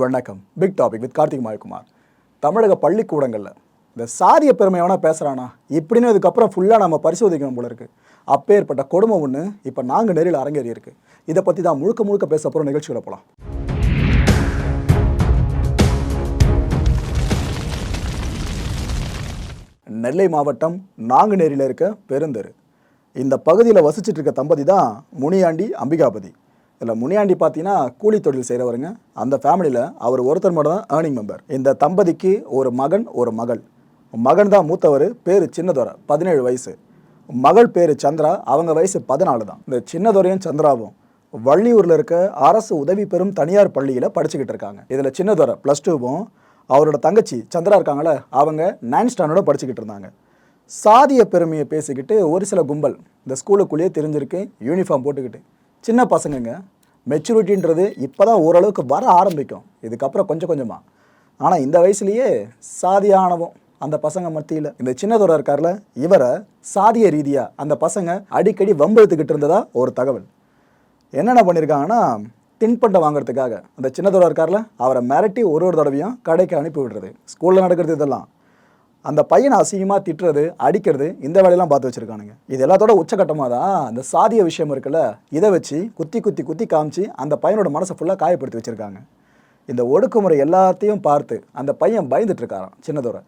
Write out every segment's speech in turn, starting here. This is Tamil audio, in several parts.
வணக்கம். Big topic with Karthik Mayakumar. தமிழக பள்ளிக்கூடங்களில் இந்த சாதிய பெருமை வேணா பேசுகிறானா இப்படின்னு இதுக்கப்புறம் ஃபுல்லாக நம்ம பரிசோதிக்கணும் போல இருக்கு. அப்பேற்பட்ட கொடுமை ஒன்று இப்போ நாங்கள் நேரில் அரங்கேறி இருக்கு. இதை பற்றி தான் முழுக்க முழுக்க பேச போகிற நிகழ்ச்சிகளை போகலாம் நெல்லை மாவட்டம் நாங்குநேரியில் இருக்க பெருந்தெரு. இந்த பகுதியில் வசிச்சிட்டு இருக்க தம்பதி தான் முனியாண்டி அம்பிகாபதி. இதில் முனியாண்டி பார்த்தீங்கன்னா கூலி தொழில் செய்கிறவருங்க. அந்த ஃபேமிலியில் அவர் ஒருத்தர் மட்டும் தான் ஏர்னிங் மெம்பர் இந்த தம்பதிக்கு ஒரு மகன் ஒரு மகள். மகன் தான் மூத்தவர் பேர் சின்னதுரை பதினேழு வயசு. மகள் பேர் சந்திரா அவங்க வயசு பதினாலு தான். இந்த சின்னதுரையும் சந்திராவும் வள்ளியூரில் இருக்க அரசு உதவி பெறும் தனியார் பள்ளியில் படிச்சுக்கிட்டு இருக்காங்க. இதில் சின்னதுரை ப்ளஸ் டூவும் அவரோட தங்கச்சி சந்திரா இருக்காங்களே அவங்க நைன் ஸ்டாண்டர்டோட படிச்சுக்கிட்டு இருந்தாங்க. சாதிய பெருமையை பேசிக்கிட்டு ஒரு சில கும்பல் இந்த ஸ்கூலுக்குள்ளேயே தெரிஞ்சிருக்கு யூனிஃபார்ம் போட்டுக்கிட்டு. சின்ன பசங்கங்க. மெச்சூரிட்டின்றது இப்போ தான் ஓரளவுக்கு வர ஆரம்பிக்கும். இதுக்கப்புறம் கொஞ்சம் கொஞ்சமாக ஆனால் இந்த வயசுலேயே சாதியானவம் அந்த பசங்க மத்தியில். இந்த சின்னதோட இருக்கார்ல இவரை சாதிய ரீதியாக அந்த பசங்க அடிக்கடி வம்பெடுத்துக்கிட்டு இருந்ததா ஒரு தகவல். என்னென்ன பண்ணியிருக்காங்கன்னா தின்பண்டம் வாங்குறதுக்காக. அந்த சின்னதோட இருக்கார்ல அவரை மிரட்டி ஒரு ஒரு தடவையும் கடைக்கு அனுப்பி விடுறது. ஸ்கூலில் நடக்கிறது இதெல்லாம். அந்த பையனை அசிங்கமாக திட்டுறது அடிக்கிறது இந்த வேலையெல்லாம் பார்த்து வச்சுருக்கானுங்க. இது எல்லாத்தோட உச்சகட்டமாக தான் அந்த சாதிய விஷயம் இருக்குல்ல இதை வச்சு குத்தி குத்தி குத்தி காமிச்சு அந்த பையனோட மனசை ஃபுல்லாக காயப்படுத்தி வச்சுருக்காங்க. இந்த ஒடுக்குமுறை எல்லாத்தையும் பார்த்து அந்த பையன் பயந்துட்டு இருக்காராம் சின்னதோட.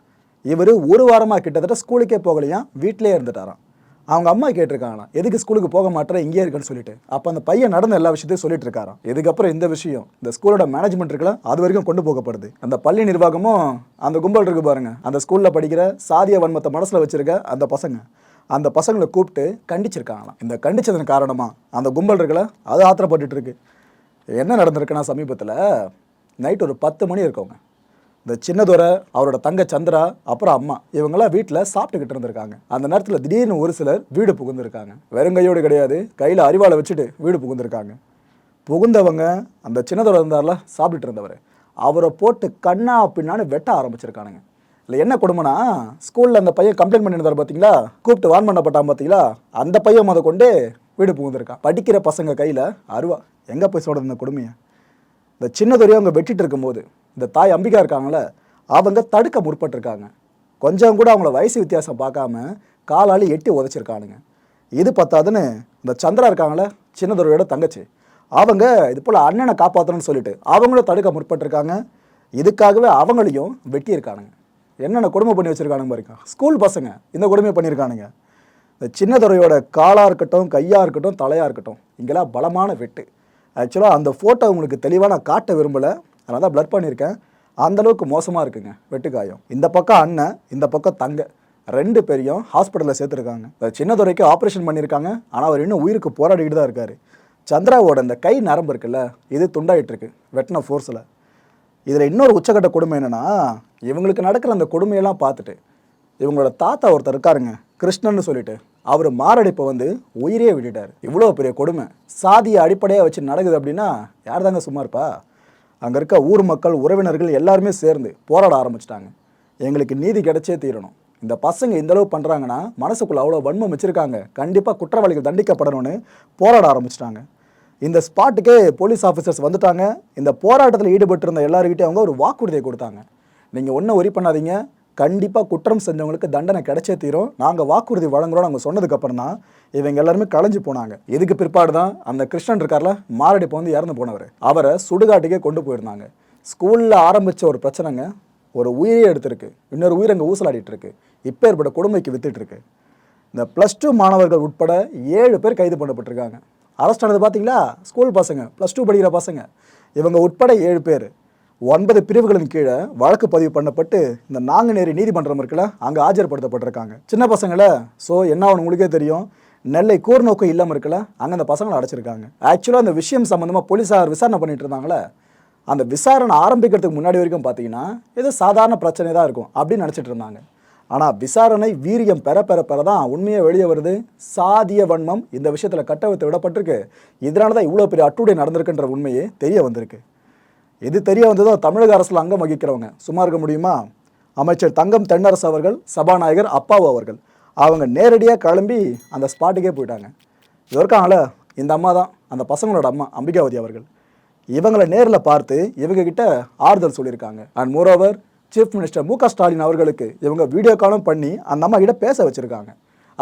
இவர் ஒரு வாரமாக கிட்டத்தட்ட ஸ்கூலுக்கே போகலையாம் வீட்டிலே இருந்துட்டாராம். அவங்க அம்மா கேட்டிருக்காங்களாம் எதுக்கு ஸ்கூலுக்கு போக மாட்டேற? இங்கேயே இருக்குன்னு சொல்லிட்டு. அப்போ அந்த பையன் நடந்த எல்லா விஷயத்தையும் சொல்லிட்டு இருக்காராம் இதுக்கப்புறம் இந்த விஷயம் இந்த ஸ்கூலோட மேனேஜ்மெண்ட் இருக்குல்ல அது வரைக்கும் கொண்டு போகப்படுது. அந்த பள்ளி நிர்வாகமும் அந்த கும்பல் இருக்கு பாருங்க. அந்த ஸ்கூலில் படிக்கிற சாதிய வன்மத்தை மனசில் வச்சிருக்க அந்த பசங்க அந்த பசங்களை கூப்பிட்டு கண்டிச்சிருக்காங்களாம். இந்த கண்டிச்சதன் காரணமா அந்த கும்பல் இருக்குல்ல அது ஆத்திரப்பட்டுட்டு இருக்கு. என்ன நடந்திருக்குன்னா சமீபத்தில் நைட் ஒரு பத்து மணி இருக்கவங்க இந்த சின்னதுரை அவரோட தங்க சந்திரா அப்புறம் அம்மா இவங்கெல்லாம் வீட்டில் சாப்பிட்டுக்கிட்டு இருந்திருக்காங்க. அந்த நேரத்தில் திடீர்னு ஒரு சிலர் வீடு புகுந்திருக்காங்க. வெறுங்கையோடு கிடையாது கையில் அறிவாளை வச்சுட்டு வீடு புகுந்திருக்காங்க. புகுந்தவங்க அந்த சின்னதுரை இருந்தார்ல சாப்பிட்டுட்டு இருந்தவர். அவரை போட்டு கண்ணா பின்னான்னு வெட்ட ஆரம்பிச்சிருக்கானுங்க. இல்லை என்ன கொடுமைனா ஸ்கூலில் அந்த பையன் கம்ப்ளைண்ட் பண்ணியிருந்தார் பார்த்தீங்களா கூப்பிட்டு வான் பண்ணப்பட்டான் பார்த்தீங்களா அந்த பையன் முத கொண்டு வீடு புகுந்திருக்கான். படிக்கிற பசங்க கையில் அருவா. எங்கே போய் சொல்கிறது இந்த கொடுமையை? இந்த சின்னதுரையும் அவங்க வெட்டிட்டு இருக்கும்போது இந்த தாய் அம்பிகா இருக்காங்களே அவங்க தடுக்க முற்பட்டிருக்காங்க. கொஞ்சம் கூட அவங்கள வயசு வித்தியாசம் பார்க்காம காலாளி எட்டி உதைச்சிருக்கானுங்க. இது பத்தாதுன்னு இந்த சந்திரா இருக்காங்களே சின்னதுரையோட தங்கச்சி. அவங்க இது போல் அண்ணனை காப்பாற்றணும்னு சொல்லிட்டு அவங்களும் தடுக்க முற்பட்டிருக்காங்க. இதுக்காகவே அவங்களையும் வெட்டியிருக்கானுங்க. என்னென்ன கொடுமை பண்ணி வச்சுருக்கானுங்க பாருங்க. ஸ்கூல் பசங்க இந்த கொடுமை பண்ணியிருக்கானுங்க. இந்த சின்னதுறையோட காலாக இருக்கட்டும் கையாக இருக்கட்டும் தலையாக இருக்கட்டும் இங்கெல்லாம் பலமான வெட்டு. ஆக்சுவலாக அந்த ஃபோட்டோ உங்களுக்கு தெளிவாக நான் காட்ட விரும்பலை. அதனால தான் ப்ளர் பண்ணியிருக்கேன். அந்தளவுக்கு மோசமாக இருக்குங்க வெட்டுக்காயம். இந்த பக்கம் அண்ணன் இந்த பக்கம் தங்க. ரெண்டு பேரையும் ஹாஸ்பிட்டலில் சேர்த்துருக்காங்க. இந்த சின்னதுரைக்கு ஆப்ரேஷன் பண்ணியிருக்காங்க. ஆனால் அவர் இன்னும் உயிருக்கு போராடிக்கிட்டு தான் இருக்கார். சந்திராவோட இந்த கை நரம்பு இருக்குல்ல இது துண்டாயிட்டிருக்கு வெட்டின ஃபோர்ஸில் இதில் இன்னொரு உச்சக்கட்ட கொடுமை என்னென்னா இவங்களுக்கு நடக்கிற அந்த கொடுமையெல்லாம் பார்த்துட்டு இவங்களோட தாத்தா ஒருத்தர் இருக்காருங்க கிருஷ்ணன்னு சொல்லிட்டு அவர் மாரடைப்பை வந்து உயிரே விட்டுட்டார். இவ்வளோ பெரிய கொடுமை. சாதியை அடிப்படையாக வச்சு நடக்குது அப்படின்னா யார் தாங்க சும்மா இருப்பா? அங்கே இருக்க ஊர் மக்கள் உறவினர்கள் எல்லாருமே சேர்ந்து போராட ஆரம்பிச்சிட்டாங்க. எங்களுக்கு நீதி கிடைச்சே தீரணும். இந்த பசங்க இந்த அளவு பண்ணுறாங்கன்னா மனசுக்குள்ள அவ்வளோ வன்மம் வச்சுருக்காங்க. கண்டிப்பாக குற்றவாளிகள் தண்டிக்கப்படணும்னு போராட ஆரம்பிச்சிட்டாங்க. இந்த ஸ்பாட்டுக்கே போலீஸ் ஆஃபீஸர்ஸ் வந்துட்டாங்க. இந்த போராட்டத்தில் ஈடுபட்டிருந்த எல்லாருக்கிட்டே அவங்க ஒரு வாக்குறுதியை கொடுத்தாங்க. நீங்கள் ஒன்றும் ஒரி பண்ணாதீங்க. கண்டிப்பாக குற்றம் செஞ்சவங்களுக்கு தண்டனை கிடைச்சே தீரும். நாங்கள் வாக்குறுதி வழங்குறோம் நாங்கள் சொன்னதுக்கப்புறம் தான் இவங்க எல்லாருமே களைஞ்சு போனாங்க. இதுக்கு பிற்பாடு தான் அந்த கிருஷ்ணன் இருக்கார்ல மாரடைப்பு வந்து இறந்து போனவர். அவரை சுடுகாட்டுக்கே கொண்டு போயிருந்தாங்க. ஸ்கூலில் ஆரம்பித்த ஒரு பிரச்சனைங்க ஒரு உயிரே எடுத்திருக்கு. இன்னொரு உயிர் அங்கே ஊசலாடிட்டு இருக்கு இப்போ ஏற்பட்ட கொடுமைக்கு வித்துட்டு இருக்கு இந்த ப்ளஸ் டூ மாணவர்கள் உட்பட ஏழு பேர் கைது பண்ணப்பட்டிருக்காங்க. அரெஸ்ட் ஆனது பார்த்தீங்களா ஸ்கூல் பசங்க ப்ளஸ் டூ படிக்கிற பசங்க. இவங்க உட்பட ஏழு பேர். ஒன்பது பிரிவுகளின் கீழே வழக்கு பதிவு பண்ணப்பட்டு இந்த நாங்குநேரி நீதிமன்றம் இருக்குல்ல அங்கே ஆஜர்படுத்தப்பட்டிருக்காங்க. சின்ன பசங்களை ஸோ என்ன ஆகணும் உங்களுக்கே தெரியும் நெல்லை கூர்நோக்கு இல்லம் இருக்குல்ல அங்கே அந்த பசங்களை அடைச்சிருக்காங்க. ஆக்சுவலாக அந்த விஷயம் சம்மந்தமாக போலீஸார் விசாரணை பண்ணிட்டு இருந்தாங்களே அந்த விசாரணை ஆரம்பிக்கிறதுக்கு முன்னாடி வரைக்கும் பார்த்தீங்கன்னா இது சாதாரண பிரச்சனை தான் இருக்கும் அப்படின்னு நினச்சிட்டு இருந்தாங்க. ஆனால் விசாரணை வீரியம் பெற பெற பெற தான் உண்மையாக வெளியே வருது சாதிய வன்மம் இந்த விஷயத்தில் கட்டவிழ்த்து விடப்பட்டிருக்கு. இதனால தான் இவ்வளோ பெரிய அட்டுடை நடந்திருக்குன்ற உண்மையே தெரிய வந்திருக்கு. எது தெரிய வந்ததோ தமிழக அரசில் அங்கம் வகிக்கிறவங்க. சும்மா இருக்க முடியுமா? அமைச்சர் தங்கம் தென்னரசு அவர்கள் சபாநாயகர் அப்பாவு அவர்கள் அவங்க நேரடியாக கிளம்பி அந்த ஸ்பாட்டுக்கே போயிட்டாங்க. இது இருக்காங்கள இந்த அம்மா தான் அந்த பசங்களோட அம்மா அம்பிகாவதி அவர்கள். இவங்களை நேரில் பார்த்து இவங்ககிட்ட ஆறுதல் சொல்லியிருக்காங்க. அண்ட் மோரோவர் சீஃப் மினிஸ்டர் மு க ஸ்டாலின் அவர்களுக்கு இவங்க வீடியோ காலும் பண்ணி அந்த அம்மா கிட்ட பேச வச்சுருக்காங்க.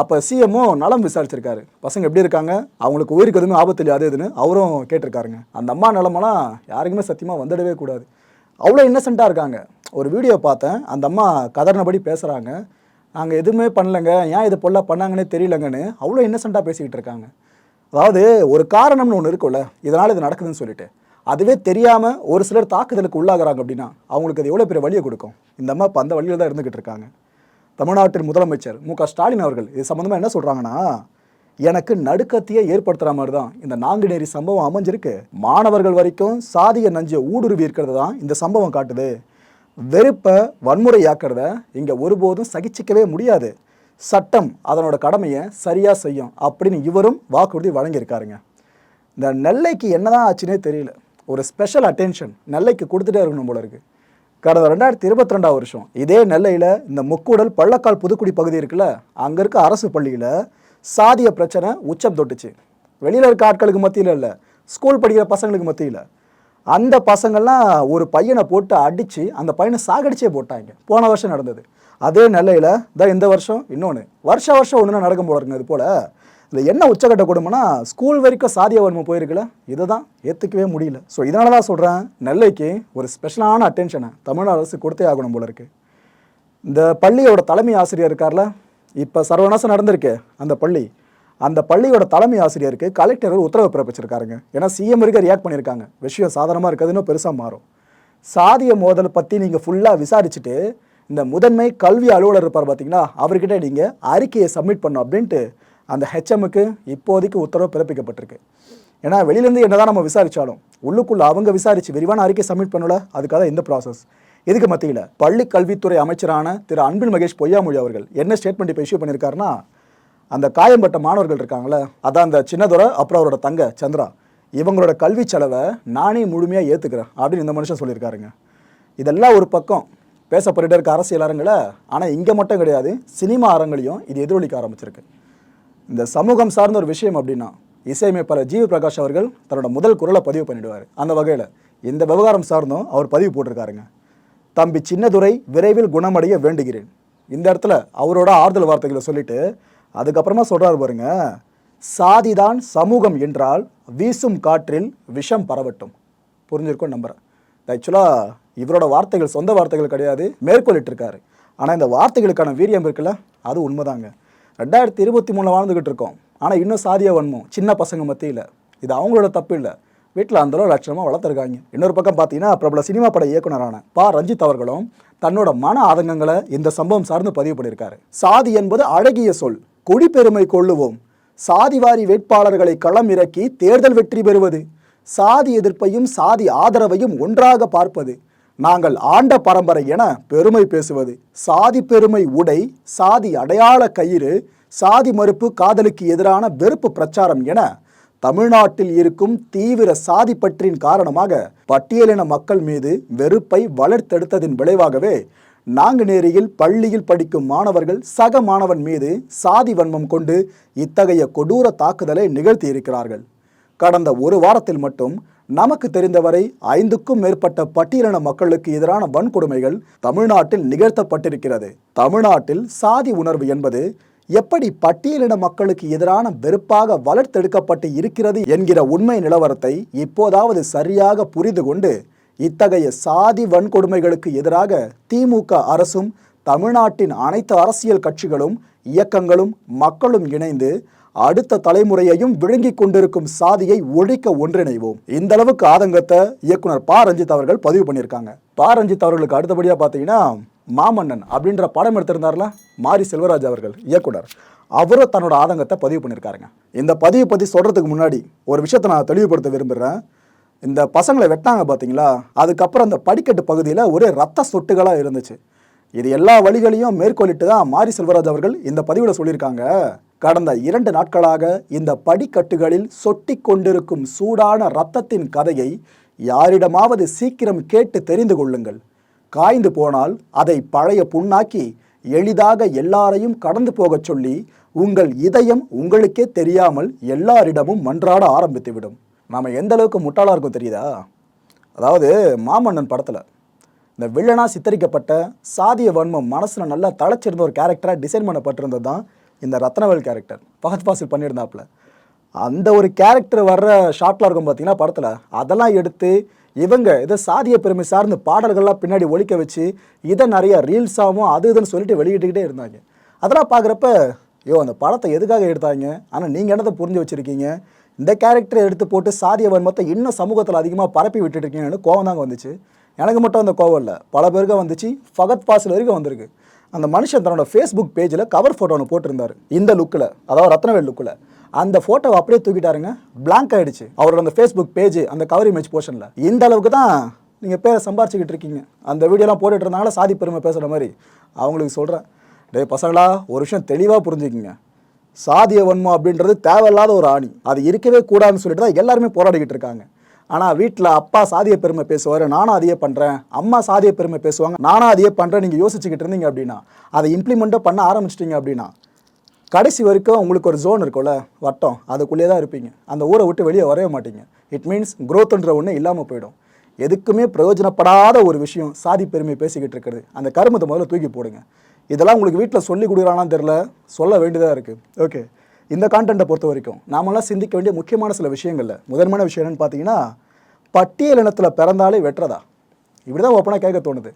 அப்போ சிஎம்ஓ நலம் விசாரிச்சிருக்காரு. பசங்க எப்படி இருக்காங்க? அவங்களுக்கு உயிருக்கு எதுவுமே ஆபத்து இல்லையா? அது எதுன்னு அவரும் கேட்டிருக்காருங்க. அந்த அம்மா நிலமெல்லாம் யாருக்குமே சத்தியமாக வந்துடவே கூடாது. அவ்வளோ இன்னசென்ட்டாக இருக்காங்க. ஒரு வீடியோ பார்த்தேன். அந்த அம்மா கதறினபடி பேசுகிறாங்க நாங்கள் எதுவுமே பண்ணலங்க. ஏன் இது போல பண்ணாங்கன்னே தெரியலங்கன்னு அவ்வளோ இன்னசென்ட்டாக பேசிக்கிட்டு இருக்காங்க. அதாவது ஒரு காரணம்னு ஒன்று இருக்கும்ல. இதனால் இது நடக்குதுன்னு சொல்லிட்டு. அதுவே தெரியாமல் ஒரு சிலர் தாக்குதலுக்கு உள்ளாகிறாங்க அப்படின்னா அவங்களுக்கு அது எவ்வளோ பெரிய வழியை கொடுக்கும்? இந்த அம்மா இப்போ அந்த வழியில் தான் இருந்துக்கிட்டு இருக்காங்க. தமிழ்நாட்டின் முதலமைச்சர் மு க ஸ்டாலின் அவர்கள் இது சம்மந்தமாக என்ன சொல்கிறாங்கன்னா எனக்கு நடுக்கத்தையே ஏற்படுத்துகிற மாதிரி தான் இந்த நாங்குநேரி சம்பவம் அமைஞ்சிருக்கு. மாணவர்கள் வரைக்கும் சாதிய நஞ்சை ஊடுருவி இருக்கிறது தான் இந்த சம்பவம் காட்டுது. வெறுப்பை வன்முறையாக்கிறத இங்கே ஒருபோதும் சகிச்சிக்கவே முடியாது. சட்டம் அதனோட கடமையை சரியாக செய்யும் அப்படின்னு இவரும் வாக்குறுதி வழங்கியிருக்காருங்க. இந்த நெல்லைக்கு என்னதான் ஆச்சுன்னே தெரியல. ஒரு ஸ்பெஷல் அட்டென்ஷன் நெல்லைக்கு கொடுத்துட்டே இருக்கணும் போல இருக்குது கடந்த ரெண்டாயிரத்தி இருபத்தி ரெண்டாவது வருஷம் இதே நெல்லையில் இந்த முக்கூடல் பள்ளக்கால் புதுக்குடி பகுதி இருக்குல்ல அங்கே இருக்க அரசு பள்ளியில் சாதிய பிரச்சனை உச்சம் தொட்டுச்சு. வெளியில் இருக்க ஆட்களுக்கு மத்தியில் இல்லை ஸ்கூல் படிக்கிற பசங்களுக்கு மத்தியில். அந்த பசங்கள்லாம் ஒரு பையனை போட்டு அடித்து அந்த பையனை சாகடிச்சே போட்டாங்க. போன வருஷம் நடந்தது. அதே நிலையில் தான் இந்த வருஷம் இன்னொன்று வருஷ வருஷம் ஒன்று நடக்கும் போல இருக்குங்க இது போல். இதில் என்ன உச்சக்கட்ட கொடுமைனா ஸ்கூல் வரைக்கும் சாதிய வன்மை போயிருக்குல்ல இதை தான் ஏற்றுக்கவே முடியல. ஸோ இதனால தான் சொல்கிறேன் நெல்லைக்கு ஒரு ஸ்பெஷலான அட்டென்ஷனை தமிழ்நாடு அரசு கொடுத்தே ஆகணும் போல இருக்கு. இந்த பள்ளியோட தலைமை ஆசிரியர் இருக்கார்ல இப்போ சர்வநாசம் நடந்திருக்கு அந்த பள்ளி. அந்த பள்ளியோட தலைமை ஆசிரியருக்கு கலெக்டர் உத்தரவு பிறப்பிச்சிருக்காருங்க. ஏன்னா சிஎம் இருக்க ரியாக்ட் பண்ணியிருக்காங்க. விஷயம் சாதாரணமாக இருக்கிறதுன்னு பெருசாக மாறும். சாதிய மோதல் பற்றி நீங்கள் ஃபுல்லாக விசாரிச்சுட்டு இந்த முதன்மை கல்வி அலுவலர் இருப்பார் பார்த்தீங்கன்னா அவர்கிட்ட நீங்கள் அறிக்கையை சப்மிட் பண்ணும் அப்படின்ட்டு அந்த ஹெச்எம்முக்கு இப்போதைக்கு உத்தரவு பிறப்பிக்கப்பட்டிருக்கு. ஏன்னா வெளியிலேருந்து என்னதான் நம்ம விசாரித்தாலும் உள்ளுக்குள்ளே அவங்க விசாரித்து விரிவான அறிக்கை சப்மிட் பண்ணல அதுக்காக இந்த ப்ராசஸ் இதுக்கு மத்தியில்? பள்ளி கல்வித்துறை அமைச்சரான திரு அன்பில் மகேஷ் பொய்யாமொழி அவர்கள் என்ன ஸ்டேட்மெண்ட் இப்போ இஷ்யூ பண்ணியிருக்காருன்னா அந்த காயம்பட்ட மாணவர்கள் இருக்காங்களே அதான் அந்த சின்னதுரை அப்புறம் அவரோட தங்க சந்திரா இவங்களோட கல்வி செலவை நானே முழுமையாக ஏற்றுக்கிறேன் அப்படின்னு இந்த மனுஷன் சொல்லியிருக்காருங்க. இதெல்லாம் ஒரு பக்கம் பேசப்பட்டு இருக்க அரசியல் அரங்கில் ஆனால் இங்கே மட்டும் கிடையாது சினிமா அரங்கிலையும் இது எதிரொலிக்க ஆரம்பிச்சிருக்கு. இந்த சமூகம் சார்ந்த ஒரு விஷயம் அப்படின்னா இசையமைப்பாளர் ஜீவ பிரகாஷ் அவர்கள் தன்னோட முதல் குரலை பதிவு பண்ணிடுவார். அந்த வகையில் இந்த விவகாரம் சார்ந்தும் அவர் பதிவு போட்டிருக்காருங்க. தம்பி சின்னதுரை விரைவில் குணமடைய வேண்டுகிறேன். இந்த இடத்துல அவரோட ஆறுதல் வார்த்தைகளை சொல்லிட்டு அதுக்கப்புறமா சொல்கிறாரு பாருங்க சாதிதான் சமூகம் என்றால் வீசும் காற்றில் விஷம் பரவட்டும். புரிஞ்சிருக்கும் நம்புகிறேன் ஆக்சுவலாக இவரோட வார்த்தைகள் சொந்த வார்த்தைகள் கிடையாது மேற்கொள்ளிட்டு இருக்காரு ஆனால் இந்த வார்த்தைகளுக்கான வீரியம் இருக்குல்ல அது உண்மைதாங்க. ரெண்டாயிரத்தி இருபத்தி மூணில் வாழ்ந்துக்கிட்டு இருக்கோம் ஆனால் இன்னும் சாதிய வன்மம் சின்ன பசங்க மத்தியில். இது அவங்களோட தப்பு இல்லை வீட்டில் அந்தளவு லட்சணமாக வளர்த்துருக்காங்க. இன்னொரு பக்கம் பார்த்தீங்கன்னா பிரபல சினிமா பட இயக்குனரான பா. ரஞ்சித் அவர்களும் தன்னோட மன ஆதங்கங்களை இந்த சம்பவம் சார்ந்து பதிவு பண்ணியிருக்காரு. சாதி என்பது அழகிய சொல். குடிப்பெருமை கொள்ளுவோம். சாதிவாரி வேட்பாளர்களை களம் இறக்கி தேர்தல் வெற்றி பெறுவது. சாதி எதிர்ப்பையும் சாதி ஆதரவையும் ஒன்றாக பார்ப்பது. நாங்கள் ஆண்ட பரம்பரை என பெருமை பேசுவது. சாதி பெருமை உடை சாதி அடையாள கயிறு சாதி மறுப்பு காதலுக்கு எதிரான வெறுப்பு பிரச்சாரம் என தமிழ்நாட்டில் இருக்கும் தீவிர சாதி பற்றின் காரணமாக பட்டியலின மக்கள் மீது வெறுப்பை வளர்த்தெடுத்ததின் விளைவாகவே நாங்குநேரியில் பள்ளியில் படிக்கும் மாணவர்கள் சக மாணவன் மீது சாதி வன்மம் கொண்டு இத்தகைய கொடூர தாக்குதலை நிகழ்த்தி இருக்கிறார்கள் கடந்த ஒரு வாரத்தில் மட்டும் நமக்கு தெரிந்தவரை ஐந்துக்கும் மேற்பட்ட பட்டியலின மக்களுக்கு எதிரான வன்கொடுமைகள் தமிழ்நாட்டில் நிகழ்த்தப்பட்டிருக்கிறது. தமிழ்நாட்டில் சாதி உணர்வு என்பது எப்படி பட்டியலின மக்களுக்கு எதிரான வெறுப்பாக வளர்த்தெடுக்கப்பட்டு இருக்கிறது என்கிற உண்மை நிலவரத்தை இப்போதாவது சரியாக புரிந்து கொண்டு இத்தகைய சாதி வன்கொடுமைகளுக்கு எதிராக திமுக அரசும் தமிழ்நாட்டின் அனைத்து அரசியல் கட்சிகளும் இயக்கங்களும் மக்களும் இணைந்து அடுத்த தலைமுறையையும் விழுங்கிக் கொண்டிருக்கும் சாதியை ஒழிக்க ஒன்றிணைவோம். இந்த அளவுக்கு ஆதங்கத்தை இயக்குனர் பா. ரஞ்சித் அவர்கள் பதிவு பண்ணியிருக்காங்க. பா. ரஞ்சித் அவர்களுக்கு அடுத்தபடியாக பார்த்தீங்கன்னா மாமன்னன் அப்படின்ற படம் எடுத்திருந்தார்ல மாரி செல்வராஜ் அவர்கள் இயக்குனர். அவரும் தன்னோட ஆதங்கத்தை பதிவு பண்ணியிருக்காருங்க. இந்த பதிவு பற்றி சொல்கிறதுக்கு முன்னாடி ஒரு விஷயத்தை நான் தெளிவுபடுத்த விரும்புகிறேன் இந்த பசங்களை வெட்டாங்க பார்த்தீங்களா? அதுக்கப்புறம் அந்த படிக்கட்டு பகுதியில் ஒரே ரத்த சொட்டுகளாக இருந்துச்சு. இது எல்லா வழிகளையும் மேற்கோளிட்டு தான் மாரி செல்வராஜ் அவர்கள் இந்த பதிவில் சொல்லியிருக்காங்க. கடந்த இரண்டு நாட்களாக இந்த படிக்கட்டுகளில் சொட்டி கொண்டிருக்கும் சூடான ரத்தத்தின் கதையை யாரிடமாவது சீக்கிரம் கேட்டு தெரிந்து கொள்ளுங்கள். காய்ந்து போனால் அதை பழைய புண்ணாக்கி எளிதாக எல்லாரையும் கடந்து போகச் சொல்லி உங்கள் இதயம் உங்களுக்கே தெரியாமல் எல்லாரிடமும் மன்றாட ஆரம்பித்துவிடும். நாம எந்த அளவுக்கு முட்டாளாக இருக்கும் தெரியுதா? அதாவது மாமன்னன் படத்தில். இந்த வில்லனாக சித்தரிக்கப்பட்ட சாதிய வன்மம் மனசில் நல்லா தழைச்சிருந்த ஒரு கேரக்டராக டிசைன் பண்ணப்பட்டிருந்தது தான் இந்த ரத்னவேல் கேரக்டர் பகத் ஃபாசில் பண்ணியிருந்தாப்புல. அந்த ஒரு கேரக்டர் வர்ற ஷார்ட்லாம் இருக்கும் பார்த்தீங்கன்னா படத்தில் அதெல்லாம் எடுத்து இவங்க இதை சாதிய பெருமை சார்ந்த பாடல்கள்லாம் பின்னாடி ஒழிக்க வச்சு இதை நிறைய ரீல்ஸாகவும் அது இதுன்னு சொல்லிட்டு வெளியிட்டுக்கிட்டே இருந்தாங்க. அதெல்லாம் பார்க்குறப்ப ஐயோ அந்த படத்தை எதுக்காக எடுத்தாங்க? ஆனால் நீங்கள் என்னதை புரிஞ்சு வச்சுருக்கீங்க? இந்த கேரக்டரை எடுத்து போட்டு சாதிய வன்மத்தை இன்னும் சமூகத்தில் அதிகமாக பரப்பி விட்டுட்டு இருக்கீங்கன்னு கோவம் தாங்க வந்துச்சு. எனக்கு மட்டும் அந்த கோவம் இல்லை. பல பேருக்கு வந்துச்சு. ஃபகத் பாசில் வரைக்கும் வந்திருக்கு. அந்த மனுஷன் தன்னோட ஃபேஸ்புக் பேஜில் கவர் ஃபோட்டோ ஒன்று போட்டிருந்தாரு. இந்த லுக்கில் அதாவது ரத்னவேல் லுக்கில் அந்த ஃபோட்டோவை அப்படியே தூக்கிட்டாருங்க. பிளாங்க் ஆகிடுச்சு அவரோட அந்த ஃபேஸ்புக் பேஜ் அந்த கவர் இமேஜ் போர்ஷனில் இந்த அளவுக்கு தான் நீங்கள் பேரை சம்பாரிச்சுக்கிட்டு இருக்கீங்க. அந்த வீடியோலாம் போட்டுட்டு இருந்தாங்களா சாதி பெருமை பேசுகிற மாதிரி. அவங்களுக்கு சொல்கிறேன் டே பசங்களா ஒரு விஷயம் தெளிவாக புரிஞ்சுக்கிங்க. சாதிய வன்மம் அப்படின்றது தேவையில்லாத ஒரு ஆணி. அது இருக்கவே கூடாதுன்னு சொல்லிட்டு தான் எல்லாருமே போராடிக்கிட்டு இருக்காங்க. ஆனால் வீட்டில் அப்பா சாதிய பெருமை பேசுவார் நானும் அதையே பண்ணுறேன் அம்மா சாதிய பெருமை பேசுவாங்க நானும் அதையே பண்ணுறேன் நீங்கள் யோசிச்சுக்கிட்டு இருந்தீங்க அப்படின்னா. அதை இம்ப்ளிமெண்ட்டாக பண்ண ஆரம்பிச்சிட்டிங்க அப்படின்னா கடைசி வரைக்கும் உங்களுக்கு ஒரு ஜோன் இருக்கும்ல வட்டம் அதுக்குள்ளேயே தான் இருப்பீங்க. அந்த ஊரை விட்டு வெளியே வரவே மாட்டீங்க. இட் மீன்ஸ் க்ரோத்துன்ற ஒன்று இல்லாமல் போயிடும். எதுக்குமே பிரயோஜனப்படாத ஒரு விஷயம் சாதி பெருமை பேசிக்கிட்டு இருக்கிறது. அந்த கருமத்தை முதல்ல தூக்கி போடுங்க. இதெல்லாம் உங்களுக்கு வீட்டில் சொல்லி கொடுக்குறானான்னு தெரில சொல்ல வேண்டியதாக இருக்குது ஓகே இந்த கான்டென்ட்டை பொறுத்த வரைக்கும் நாமெல்லாம் சிந்திக்க வேண்டிய முக்கியமான சில விஷயங்களில். முதன்மையான விஷயம் என்னென்னு பார்த்தீங்கன்னா பட்டியல் இனத்தில் பிறந்தாலே வெட்டுறதா? இப்படி தான் ஓப்பனாக கேட்க தோணுது.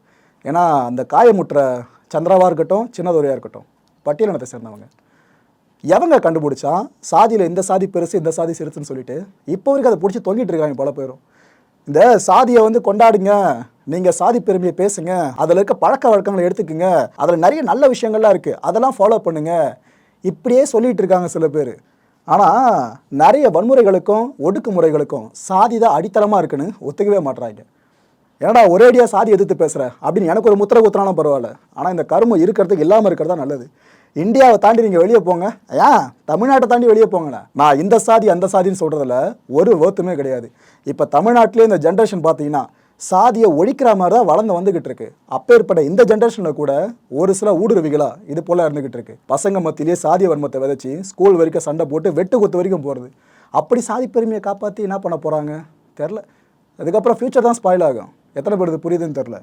ஏன்னா அந்த காயமுற்ற சந்திராவாக இருக்கட்டும் சின்னதுரையாக இருக்கட்டும் பட்டியல் இனத்தை சேர்ந்தவங்க. எவங்க கண்டுபிடிச்சா சாதியில் இந்த சாதி பெருசு இந்த சாதி சிறுசுன்னு சொல்லிட்டு இப்போ வரைக்கும் அதை பிடிச்சி தொங்கிட்டு இருக்காங்க பல பேரும் இந்த சாதியை வந்து கொண்டாடுங்க நீங்கள் சாதி பெருமையை பேசுங்க அதில் இருக்க பழக்க வழக்கங்களை எடுத்துக்கோங்க அதில் நிறைய நல்ல விஷயங்கள்லாம் இருக்குது அதெல்லாம் ஃபாலோ பண்ணுங்கள் இப்படியே சொல்லிட்டு இருக்காங்க சில பேர். ஆனால் நிறைய வன்முறைகளுக்கும் ஒடுக்குமுறைகளுக்கும் சாதி தான் அடித்தளமாக இருக்குன்னு ஒத்துக்கவே மாட்டுறாங்க ஏன்னா ஒரேடியாக சாதி எதிர்த்து பேசுகிற அப்படின்னு எனக்கு ஒரு முத்திரை குத்துறாலும் பரவாயில்ல. ஆனால் இந்த கருமம் இருக்கிறதுக்கு இல்லாமல் இருக்கிறதா நல்லது. இந்தியாவை தாண்டி நீங்கள் வெளியே போங்க. ஏன்? தமிழ்நாட்டை தாண்டி வெளியே போங்கண்ணே நான் இந்த சாதி அந்த சாதின்னு சொல்கிறதுல ஒரு வேர்த்துமே கிடையாது. இப்போ தமிழ்நாட்டிலே இந்த ஜென்ரேஷன் பார்த்தீங்கன்னா சாதியை ஒழிக்கிற மாதிரி தான் வளர்ந்து வந்துகிட்டு இருக்கு. அப்பேற்பட்ட இந்த ஜென்ரேஷனில் கூட ஒரு சில ஊடுருவிகளா இது போல இருந்துகிட்டு இருக்கு. பசங்க மத்தியிலேயே சாதிய வன்மத்தை விதைச்சி ஸ்கூல் வரைக்கும் சண்டை போட்டு வெட்டு குத்து வரைக்கும் போகிறது அப்படி சாதி பெருமையை காப்பாற்றி என்ன பண்ண போகிறாங்க தெரில அதுக்கப்புறம் ஃப்யூச்சர் தான் ஸ்பாயில் ஆகும். எத்தனை பேர் இது புரியுதுன்னு தெரில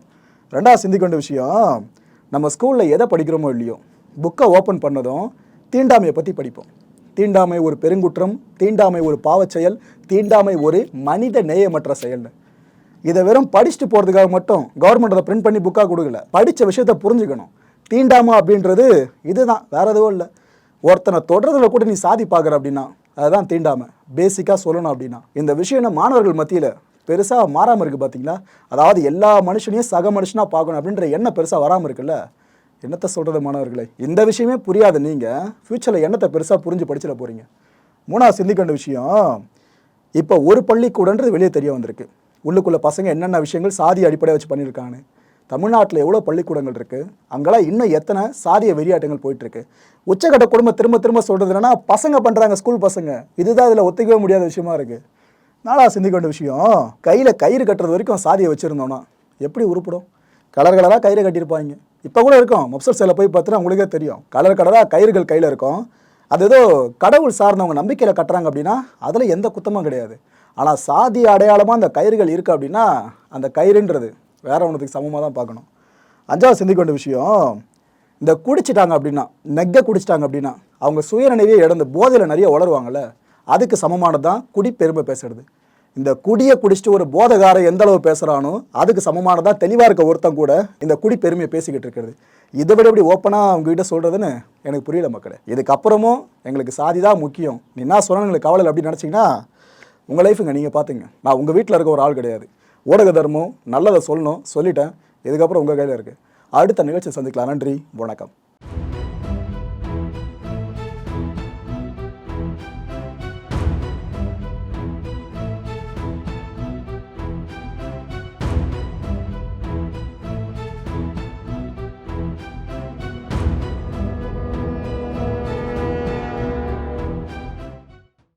ரெண்டாவது சிந்திக்க வேண்டிய விஷயம் நம்ம ஸ்கூலில் எதை படிக்கிறோமோ இல்லையோ புக்கை ஓப்பன் பண்ணதும் தீண்டாமையை பற்றி படிப்போம். தீண்டாமை ஒரு பெருங்குற்றம் தீண்டாமை ஒரு பாவச் செயல் தீண்டாமை ஒரு மனித நேயமற்ற செயல்னு. இதை வெறும் படிச்சுட்டு போகிறதுக்காக மட்டும் கவர்மெண்ட் அதை பிரிண்ட் பண்ணி புக்காக கொடுக்கல. படித்த விஷயத்தை புரிஞ்சுக்கணும். தீண்டாமா அப்படின்றது இதுதான். வேற எதுவும் இல்லை. ஒருத்தனை தொடர்றதுல கூட நீ சாதி பார்க்குற அப்படின்னா அதுதான் தீண்டாமல் பேசிக்காக சொல்லணும் அப்படின்னா. இந்த விஷயம் மாணவர்கள் மத்தியில் பெருசாக மாறாமல் இருக்குது பார்த்தீங்களா அதாவது எல்லா மனுஷனையும் சக மனுஷனாக பார்க்கணும் அப்படின்ற எண்ணம் பெருசாக வராமல் இருக்குல்ல? என்னத்தை சொல்கிறது மாணவர்களே? இந்த விஷயமே புரியாத நீங்கள் ஃப்யூச்சரில் என்னத்தை பெருசாக புரிஞ்சு படிச்சிட போகிறீங்க மூணாவது சிந்திக்கின்ற விஷயம் இப்போ ஒரு பள்ளிக்கூடன்றது வெளியே தெரிய வந்திருக்கு. உள்ளுக்குள்ள பசங்க என்னென்ன விஷயங்கள் சாதி அடிப்படையை வச்சு பண்ணியிருக்காங்க தமிழ்நாட்டில் எவ்வளோ பள்ளிக்கூடங்கள் இருக்குது அங்கெல்லாம் இன்னும் எத்தனை சாதிய வெறியாட்டங்கள் போயிட்டுருக்கு? உச்சக்கட்ட குடும்பம் திரும்ப திரும்ப சொல்கிறது என்னன்னா பசங்க பண்ணுறாங்க ஸ்கூல் பசங்க. இதுதான் இதில் ஒத்துக்கவே முடியாத விஷயமா இருக்குது நாளா சிந்திக்க வேண்டிய விஷயம் கையில் கயிறு கட்டுறது வரைக்கும் சாதியை வச்சுருந்தோம்னா எப்படி உருப்படும்? கலர் கலராக கயிறு கட்டியிருப்பாங்க. இப்போ கூட இருக்கும். மப்சல் சேலை போய் பார்த்தா உங்களுக்கே தெரியும். கலர் கலராக கயிறுகள் கையில் இருக்கும். அது ஏதோ கடவுள் சார்ந்தவங்க நம்பிக்கையில் கட்டுறாங்க அப்படின்னா அதில் எந்த குத்தமும் கிடையாது. ஆனால் சாதி அடையாளமாக அந்த கயிறுகள் இருக்குது அப்படின்னா அந்த கயிறுன்றது வேற ஒன்றுத்துக்கு சமமாக தான் பார்க்கணும். அஞ்சாவது சிந்திக்க வேண்டிய விஷயம் இந்த குடிச்சிட்டாங்க அப்படின்னா நெக்க குடிச்சிட்டாங்க அப்படின்னா அவங்க சுயநினைவே இழந்து போதையில் நிறைய உளருவாங்கல்ல அதுக்கு சமமானது தான் குடி பெருமை பேசுறது. இந்த குடியை குடிச்சிட்டு ஒரு போதகார எந்த அளவு பேசுகிறானோ அதுக்கு சமமானதாக தெளிவாக இருக்க ஒருத்தன் கூட இந்த குடி பெருமையை பேசிக்கிட்டு இருக்கிறது. இதை விட எப்படி ஓப்பனாக அவங்ககிட்ட சொல்கிறதுன்னு எனக்கு புரியல மக்களே. இதுக்கப்புறமும் எங்களுக்கு சாதி தான் முக்கியம். நீ என்ன சொன்னால் எங்களுக்கு கவலை அப்படின்னு நினச்சிங்கன்னா உங்கள் லைஃபுங்க நீங்கள் பார்த்துங்க நான் உங்கள் வீட்டில் இருக்க ஒரு ஆள் கிடையாது. ஊடக தர்மம் நல்லதை சொல்லணும் சொல்லிட்டேன். இதுக்கப்புறம் உங்கள் கையில் இருக்குது அடுத்த நிகழ்ச்சி சந்திக்கலாம். நன்றி வணக்கம்.